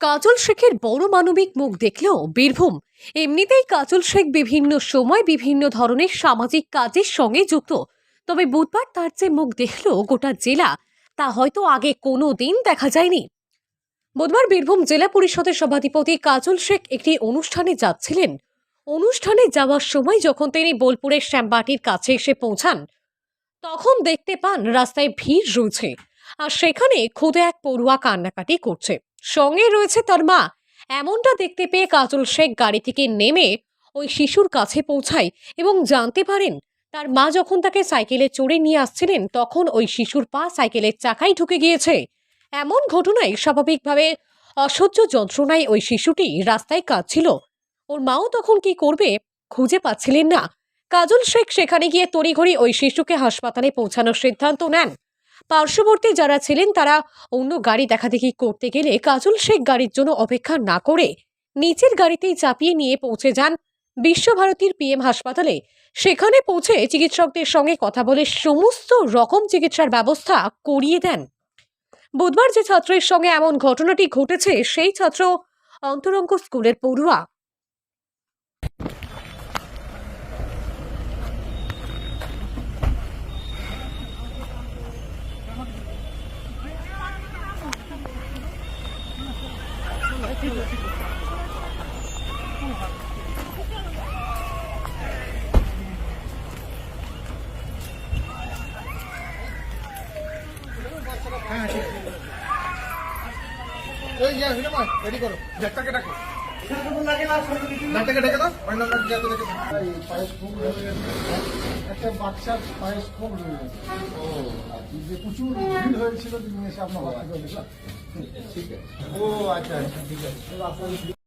কাজল শেখের বড় মানবিক মুখ দেখলেও বীরভূম। এমনিতেই কাজল শেখ বিভিন্ন সময় বিভিন্ন ধরনের সামাজিক কাজের সঙ্গে যুক্ত। তবে বুধবার তার যে মুখ দেখল গোটা জেলা, তা হয়তো আগে কোনো দিন দেখা যায়নি। বুধবার বীরভূম জেলা পরিষদের সভাধিপতি কাজল শেখ একটি অনুষ্ঠানে যাচ্ছিলেন। অনুষ্ঠানে যাওয়ার সময় যখন তিনি বোলপুরের শ্যামবাটির কাছে এসে পৌঁছান, তখন দেখতে পান রাস্তায় ভিড় রয়েছে, আর সেখানে খুদে এক পড়ুয়া কান্নাকাটি করছে। সঙ্গে রয়েছে তার মা। এমনটা দেখতে পেয়ে কাজল শেখ গাড়ি থেকে নেমে ওই শিশুর কাছে পৌঁছায় এবং জানতে পারেন, তার মা যখন তাকে সাইকেলে চড়ে নিয়ে আসছিলেন, তখন ওই শিশুর পা সাইকেলের চাকায় ঢুকে গিয়েছে। এমন ঘটনায় স্বাভাবিকভাবে অসহ্য যন্ত্রণায় ওই শিশুটি রাস্তায় কাঁদছিল। ওর মাও তখন কি করবে খুঁজে পাচ্ছিলেন না। কাজল শেখ সেখানে গিয়ে তড়িঘড়ি ওই শিশুকে হাসপাতালে পৌঁছানোর সিদ্ধান্ত নেন। পার্শ্ববর্তী যারা ছিলেন, তারা অন্য গাড়ি দেখাদেখি করতে গেলে কাজল শেখ গাড়ির জন্য অপেক্ষা না করে নিচের গাড়িতেই চাপিয়ে নিয়ে পৌঁছে যান বিশ্বভারতীর পিএম হাসপাতালে। সেখানে পৌঁছে চিকিৎসকদের সঙ্গে কথা বলে সমস্ত রকম চিকিৎসার ব্যবস্থা করিয়ে দেন। বুধবার যে ছাত্রের সঙ্গে এমন ঘটনাটি ঘটেছে, সেই ছাত্র অন্তরঙ্গ স্কুলের পড়ুয়া এই ইয়া হইলে মা রেডি করো। ডাক্তারকে ডাকো। একটা বাচ্চার পায়েস খুব রয়ে গেছে। যে প্রচুর ভিড় হয়েছিল তুমি এসে আপনার ঠিক আছে। ও আচ্ছা আচ্ছা ঠিক আছে।